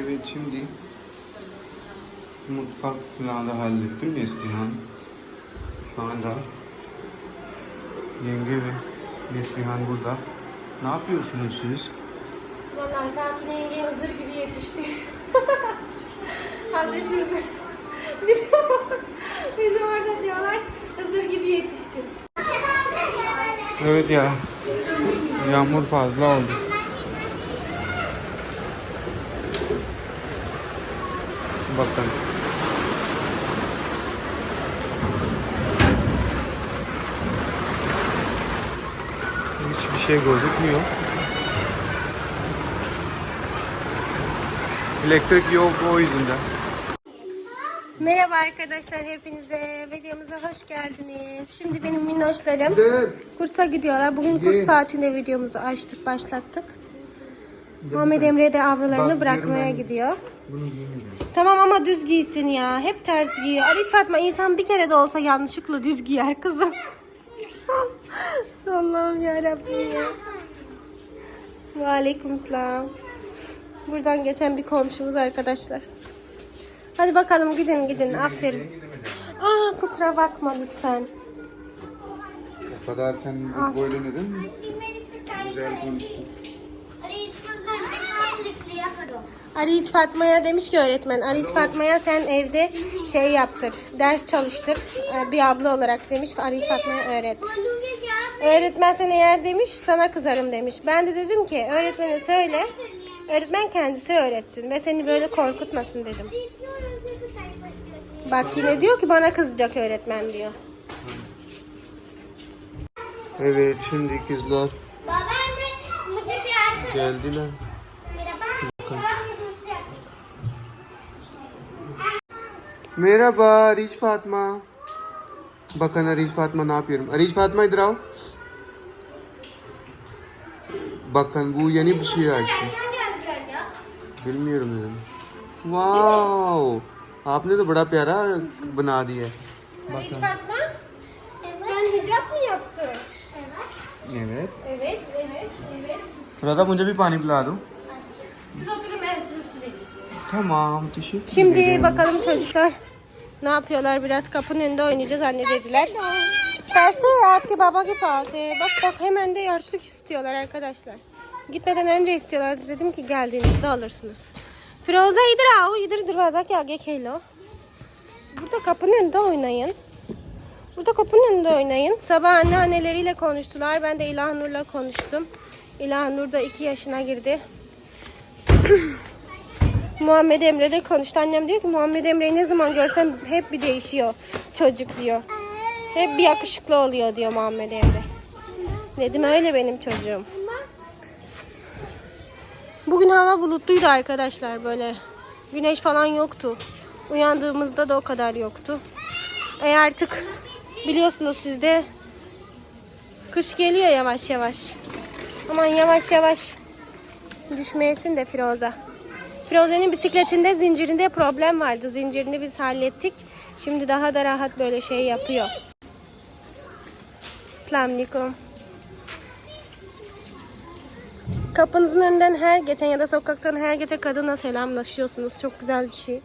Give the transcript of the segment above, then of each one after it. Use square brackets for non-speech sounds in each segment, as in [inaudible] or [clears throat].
Evet şimdi mutfak planı hallettim Neslihan. Şu anda yenge ve Neslihan burada. Ne yapıyorsunuz siz? Vallahi Sakin yenge Hızır gibi yetişti. [laughs] Hazreti. Bizim, [laughs] bizim orada diyorlar Hızır gibi yetişti. Evet ya. Yağmur fazla oldu. Bakın. Hiçbir şey gözükmüyor. Elektrik yok o yüzden. Merhaba arkadaşlar hepinize videomuza hoş geldiniz. Şimdi benim minnoşlarım kursa gidiyorlar. Bugün kurs saatinde videomuzu açtık başlattık. Muhammed Emre de avralarını Bak, bırakmaya gidiyor. Bunu giymiyorum. Tamam ama düz giysin ya. Hep ters giyiyor. Arit Fatma insan bir kere de olsa yanlışlıkla düz giyer kızım. [laughs] Allah'ım yarabbim ya. Ve aleyküm selam. Buradan geçen bir komşumuz arkadaşlar. Hadi bakalım gidin gidin aferin. Aa kusura bakma lütfen. O kadar sen böyle neden güzel konuştun? Ariç Fatma'ya demiş ki öğretmen, Ariç Fatma'ya sen evde şey yaptır, ders çalıştır e, bir abla olarak demiş. Ariç Fatma'ya öğret. Öğretmen sen eğer demiş, sana kızarım demiş. Ben de dedim ki öğretmene söyle, öğretmen kendisi öğretsin ve seni böyle korkutmasın dedim. Bak yine diyor ki bana kızacak öğretmen diyor. Evet şimdi kızlar geldiler. Merhaba Ariç Fatma. Bakın Ariç Fatma ne yapıyorum. Ariç Fatma idir आओ. Bakın bu yeni bir şey açtı. Bilmiyorum dedim. Wow. आपने तो बड़ा प्यारा बना दिया है. Ariç Fatma sen hicap mı yaptın? Evet. Evet, evet, evet. Radha मुझे भी पानी पिला दो. Siz oturun ben size su vereyim. Tamam teşekkür Şimdi ederim. bakalım çocuklar ne yapıyorlar? Biraz kapının önünde oynayacağız anne dediler. Pase artık baba gibi pase. Ee, bak bak hemen de yarışlık istiyorlar arkadaşlar. Gitmeden önce istiyorlar. Dedim ki geldiğinizde alırsınız. Firoza idir avu idir durvazak ya gekeylo. Burada kapının önünde oynayın. Burada kapının önünde oynayın. Sabah anneanneleriyle konuştular. Ben de İlhan Nur'la konuştum. İlhan Nur da 2 yaşına girdi. Muhammed Emre de konuştu. Annem diyor ki Muhammed Emre'yi ne zaman görsem hep bir değişiyor çocuk diyor. Hep bir yakışıklı oluyor diyor Muhammed Emre. Dedim öyle benim çocuğum. Bugün hava bulutluydu arkadaşlar böyle. Güneş falan yoktu. Uyandığımızda da o kadar yoktu. E artık biliyorsunuz siz de kış geliyor yavaş yavaş. Aman yavaş yavaş düşmeyesin de Firoza. Firoze'nin bisikletinde zincirinde problem vardı. Zincirini biz hallettik. Şimdi daha da rahat böyle şey yapıyor. Selamünaleyküm. Kapınızın önünden her geçen ya da sokaktan her gece kadına selamlaşıyorsunuz. Çok güzel bir şey.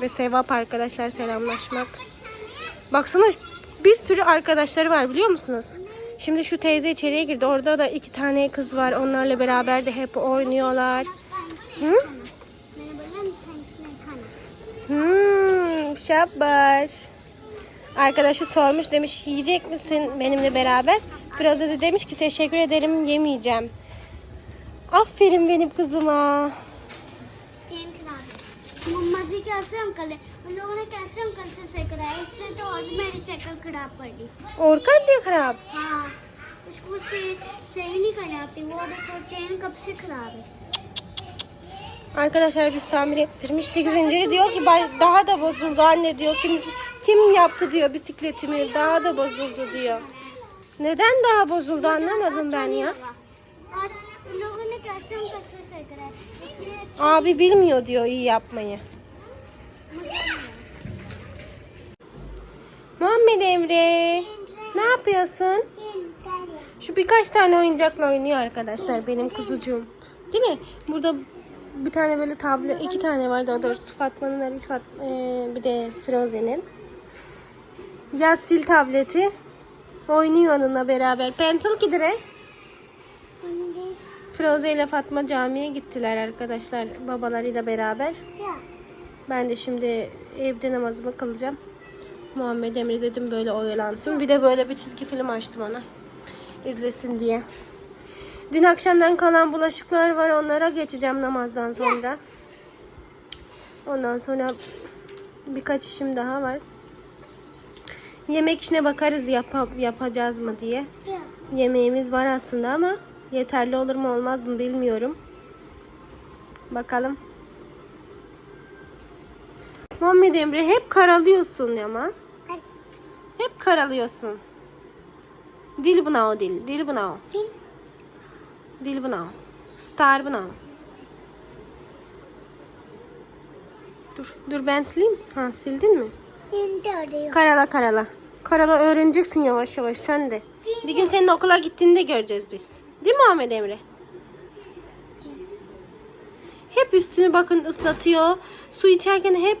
Ve sevap arkadaşlar selamlaşmak. Baksana bir sürü arkadaşları var biliyor musunuz? Şimdi şu teyze içeriye girdi. Orada da iki tane kız var. Onlarla beraber de hep oynuyorlar. Hı? şabaş. Arkadaşı sormuş demiş yiyecek misin benimle beraber? Firoze de demiş ki teşekkür ederim yemeyeceğim. Aferin benim kızıma. Chain खराब है मम्मा जी कैसे अंकल है उन लोगों ने कैसे अंकल से साइकिल कराया इसने तो आज मेरी साइकिल खराब कर दी Orkan diye खराब. हाँ उसको चेन सही नहीं करनी आती वो देखो चेन कब से खराब है Arkadaşlar biz tamir ettirmiştik zinciri. Diyor ki daha da bozuldu anne diyor. Kim kim yaptı diyor bisikletimi. Daha da bozuldu diyor. Neden daha bozuldu anlamadım ben ya. Abi bilmiyor diyor iyi yapmayı. Muhammed Emre. Ne yapıyorsun? Şu birkaç tane oyuncakla oynuyor arkadaşlar benim kuzucuğum. Değil mi? Burada bir tane böyle tablo, iki tane var daha doğrusu Fatma'nın, Alice Fatma, ee, bir de Frozen'in. Yaz sil tableti. Oynuyor onunla beraber. Pencil gidire. Froze ile Fatma camiye gittiler arkadaşlar babalarıyla beraber. Ya. Ben de şimdi evde namazımı kılacağım. Muhammed Emre dedim böyle oyalansın. Bir de böyle bir çizgi film açtım ona. İzlesin diye. Dün akşamdan kalan bulaşıklar var. Onlara geçeceğim namazdan sonra. Ondan sonra birkaç işim daha var. Yemek işine bakarız yap yapacağız mı diye. Yemeğimiz var aslında ama yeterli olur mu olmaz mı bilmiyorum. Bakalım. Muhammed Emre hep karalıyorsun ama. Hep karalıyorsun. Dil buna o dil. Dil buna o. Dil. बनाओ. Star बनाओ. Dur, dur ben sileyim. Ha sildin mi? Bin de arıyor. Karala karala. Karala öğreneceksin yavaş yavaş sen de. Bir gün senin okula gittiğinde göreceğiz biz. Değil mi Ahmet Emre? Hep üstünü bakın ıslatıyor. Su içerken hep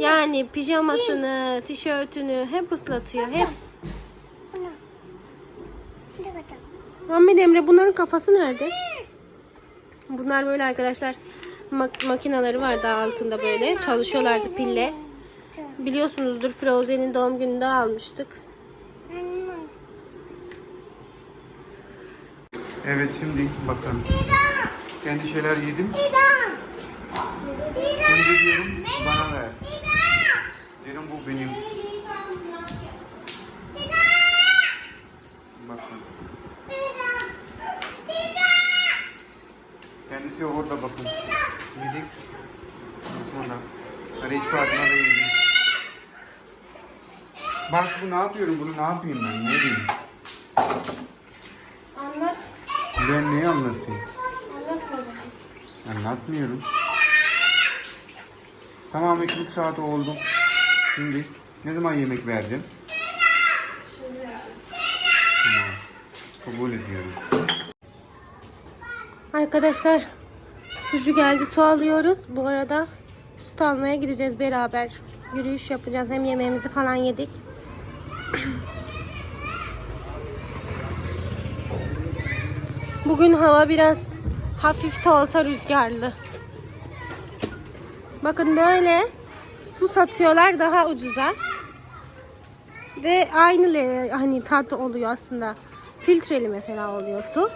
yani pijamasını, tişörtünü hep ıslatıyor. Hep. Muhammed Emre bunların kafası nerede? Bunlar böyle arkadaşlar mak- makineleri var daha altında böyle. Çalışıyorlardı pille. Biliyorsunuzdur Frozen'in doğum gününde almıştık. Evet şimdi bakın. Kendi şeyler yedim. İda. Şimdi diyorum bana ver. Diyorum bu benim. Bakın. Kendisi orada bakın. Yedik. Sonra. Hani hiç Fatma da yedi. Bak bu ne yapıyorum bunu ne yapayım ben ne diyeyim? Anlat. Ben neyi anlatayım? Anlat Anlatmıyorum. Tamam ekmek saati oldu. Şimdi ne zaman yemek verdin? Tamam. Kabul ediyorum. Arkadaşlar sucu geldi su alıyoruz. Bu arada süt almaya gideceğiz beraber. Yürüyüş yapacağız. Hem yemeğimizi falan yedik. [clears throat] Bugün hava biraz hafif de olsa rüzgarlı. Bakın böyle su satıyorlar daha ucuza. Ve aynı hani tat oluyor aslında. Filtreli mesela oluyor su.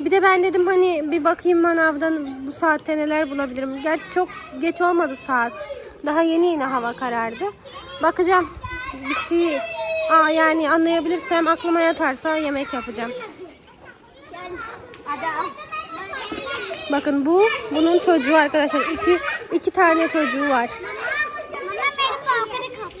Bir de ben dedim hani bir bakayım manavdan bu saatte neler bulabilirim. Gerçi çok geç olmadı saat. Daha yeni yine hava karardı. Bakacağım bir şey aa, yani anlayabilirsem aklıma yatarsa yemek yapacağım. Ada. Bakın bu bunun çocuğu arkadaşlar. iki, iki tane çocuğu var. Mama benim balkona kapı.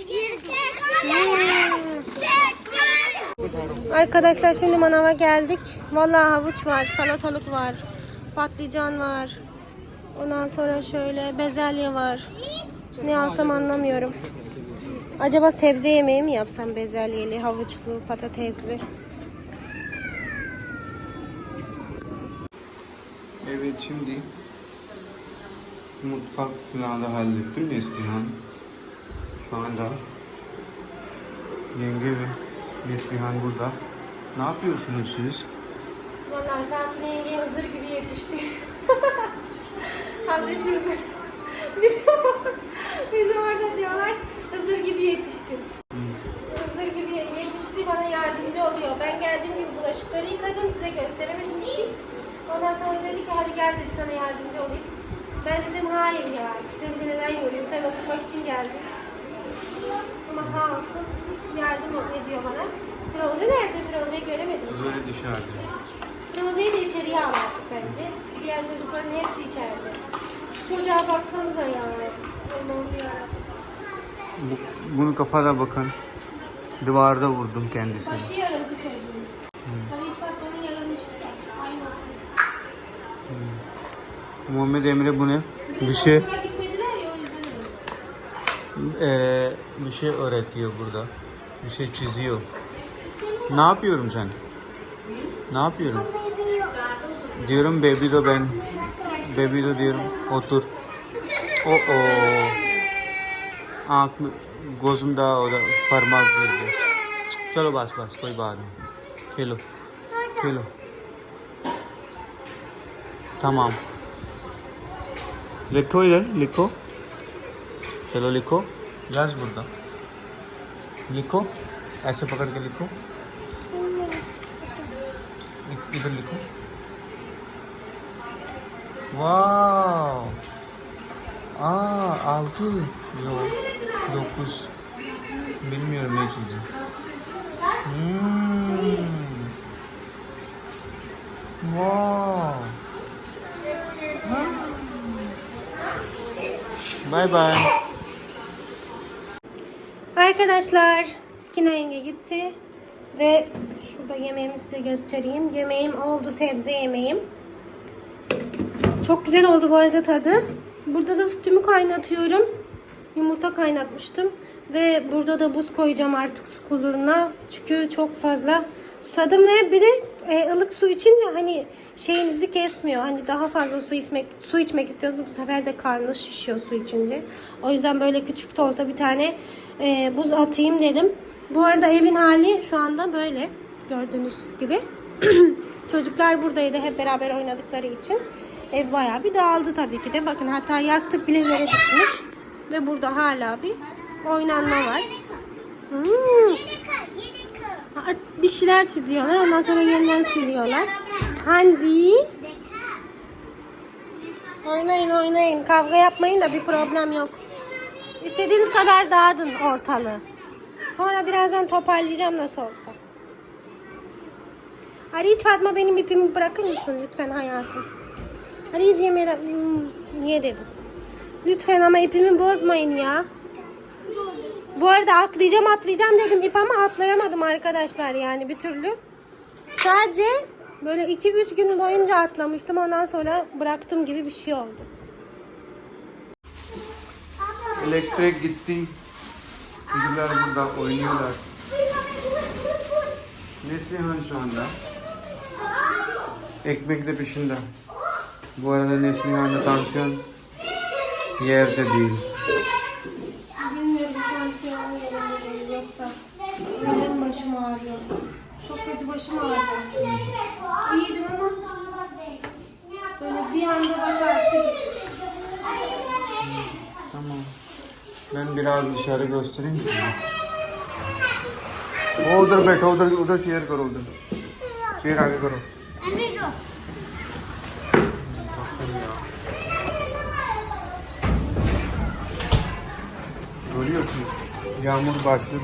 Arkadaşlar şimdi manava geldik. Vallahi havuç var, salatalık var, patlıcan var. Ondan sonra şöyle bezelye var. Ne alsam anlamıyorum. Acaba sebze yemeği mi yapsam bezelyeli, havuçlu, patatesli? Evet şimdi mutfak da hallettim Neslihan. Şu anda yenge ve Neslihan burada. Ne yapıyorsunuz siz? Vallahi Sakin yenge Hızır gibi yetişti. [laughs] Hazreti Hızır. Bizim, bizim orada diyorlar Hızır gibi yetişti. Hızır gibi yetişti bana yardımcı oluyor. Ben geldiğim gibi bulaşıkları yıkadım size gösteremedim işi. Ondan sonra dedi ki hadi gel dedi sana yardımcı olayım. Ben dedim hayır ya. Seni de neden yorayım? Sen oturmak için geldin. Ama sağ olsun yardım ediyor bana. Firoze nerede? Firoze'yi göremedim. Böyle dışarıda. Roze'yi de içeriye aldık bence. Diğer çocukların hepsi içeride. Şu çocuğa baksanıza ya. Allah'ım ya. Bu- bunu kafada bakın. Duvarda vurdum kendisini. Başı yarıldı çocuğun. Hani hiç yarılmış. Aynı. Muhammed Emre bu ne? Bir Bir şey gitmediler ya o yüzden eee, bir şey öğretiyor burada Bir şey çiziyor. Ne yapıyorum sen? Ne yapıyorum? Diyorum baby de ben baby तो diyorum. Otur. O o. आँख में gözümde o da parmak girdi. चलो बस बस कोई बात नहीं खेलो खेलो तमाम लिखो इधर लिखो चलो लिखो यस बुद्धा लिखो, ऐसे पकड़ के लिखो। इधर लिखो। वाह आउटू जो जो कुछ बिल्मियर में चीज़ें। हम्म। वाह हाँ। Bye bye. Arkadaşlar Skina yenge gitti. Ve şurada yemeğimi size göstereyim. Yemeğim oldu sebze yemeğim. Çok güzel oldu bu arada tadı. Burada da sütümü kaynatıyorum. Yumurta kaynatmıştım. Ve burada da buz koyacağım artık su kuluruna. Çünkü çok fazla susadım ve bir de e, ılık su içince hani şeyinizi kesmiyor. Hani daha fazla su içmek su içmek istiyorsunuz bu sefer de karnınız şişiyor su içince. O yüzden böyle küçük de olsa bir tane e, buz atayım dedim. Bu arada evin hali şu anda böyle gördüğünüz gibi. [clears throat] Çocuklar buradaydı hep beraber oynadıkları için. Ev bayağı bir dağıldı tabii ki de. Bakın hatta yastık bile yere düşmüş. Ve burada hala bir oynanma var. Hmm. Bir şeyler çiziyorlar. Ondan sonra yeniden siliyorlar. Hanzi. Oynayın oynayın. Kavga yapmayın da bir problem yok. İstediğiniz kadar dağıdın ortalığı. Sonra birazdan toparlayacağım nasıl olsa. Hadi hiç Fatma benim ipimi bırakır mısın lütfen hayatım? Hadi hiç yemeğe... Hmm, niye dedim? Lütfen ama ipimi bozmayın ya. Bu arada atlayacağım atlayacağım dedim ip ama atlayamadım arkadaşlar yani bir türlü. Sadece böyle 2-3 gün boyunca atlamıştım ondan sonra bıraktım gibi bir şey oldu. Elektrik gitti. Çocuklar burada oynuyorlar. Neslihan şu anda. Ekmek de peşinde. Bu arada Neslihan'da tansiyon yerde değil. Bilmiyorum tansiyon yerinde yoksa. Benim başım ağrıyor. Çok kötü başım ağrıyor. İyiydim ama böyle bir anda baş ağrısı. Ben biraz dışarı göstereyim size. वो उधर बैठो उधर उधर चेयर करो उधर चेयर आगे करो Görüyorsunuz. Yağmur başladı.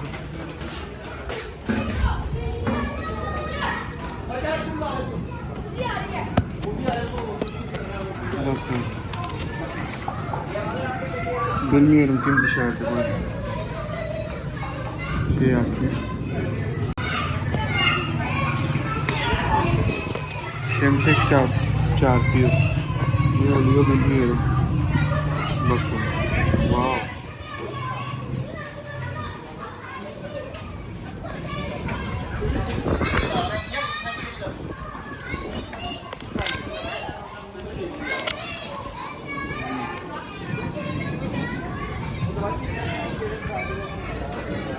Bakın. Bilmiyorum kim dışarıda var. Şey yaptı. Şimşek çarp, çarpıyor. Ne oluyor bilmiyorum. Bakın. Wow.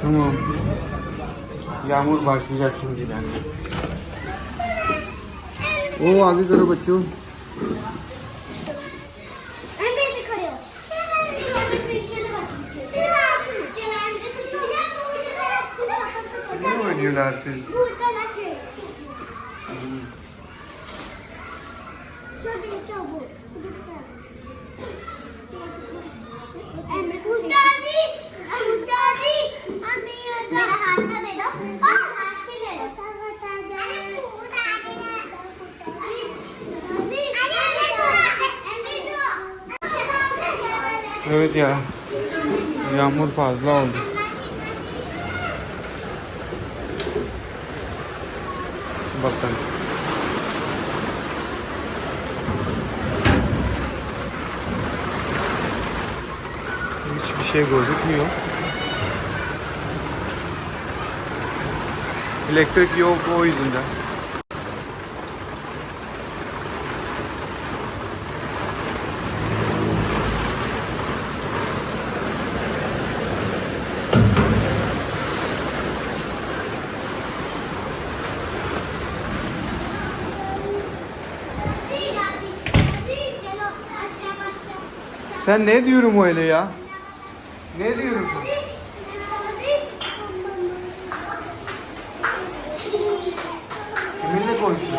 Tamam Yağmur başlayacak şimdi bende. ओ आगे करो बच्चों Ne oynuyorlar siz? Ya. Yağmur fazla oldu. Bakın. Hiçbir şey gözükmüyor. Elektrik yok o yüzden. Sen ne diyorum öyle ya? Ne diyorum? Kiminle konuştun?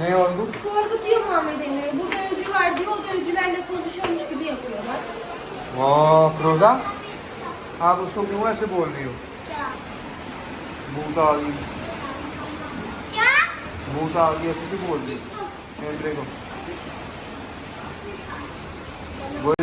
Ne oldu? Korkutuyor Muhammed Emre'yi. Burada öcü var diyor. O da öcülerle konuşuyormuş gibi yapıyor bak. Aa, Froza? Ha, bu çok üniversite bulunuyor. Burada Ya. Burada ağlıyor. Burada ağlıyor. Emre ko.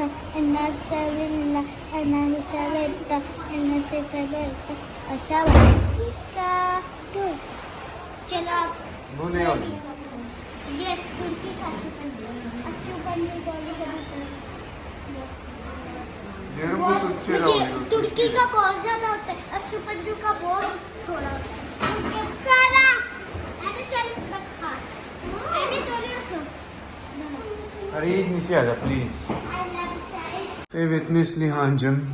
and I shall live, and I shall live, and I shall live, I shall live. चलो आप तुर्की का बहुत ज़्यादा होता है अशु पंजू का बहुत थोड़ा अरे अरे नीचे आ जा please Evet Neslihan'cım.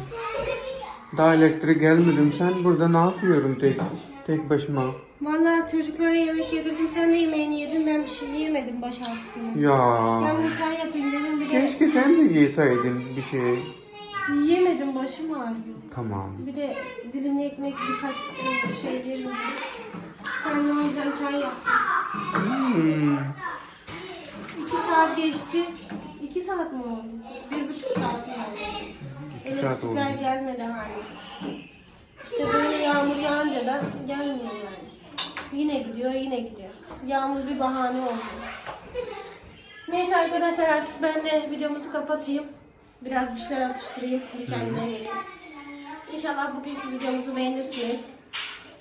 Daha elektrik gelmedim. Sen burada ne yapıyorum tek tek başıma? Vallahi çocuklara yemek yedirdim. Sen de yemeğini yedin. Ben bir şey yemedim baş ağrısına. Ya Ben bir çay yapayım dedim. Bir de keşke sen de yeseydin bir şey. yemedim. Başım ağrıyor. Tamam. Bir de dilimli ekmek birkaç şey yedim. Ben de o yüzden çay yaptım. Hmm. İki saat geçti. İki saat mi oldu? Bir saat oldu? İki saat oldu. Elektrikler gelmeden hani. İşte böyle yağmur yağınca da gelmiyor yani. Yine gidiyor, yine gidiyor. Yağmur bir bahane oldu. Neyse arkadaşlar artık ben de videomuzu kapatayım. Biraz bir şeyler atıştırayım. Bir kendime geleyim. İnşallah bugünkü videomuzu beğenirsiniz.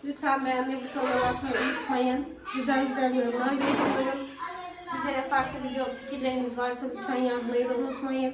Lütfen beğenmeyi butonuna basmayı unutmayın. Güzel güzel yorumlar bekliyorum. Bizlere farklı video fikirleriniz varsa lütfen yazmayı da unutmayın.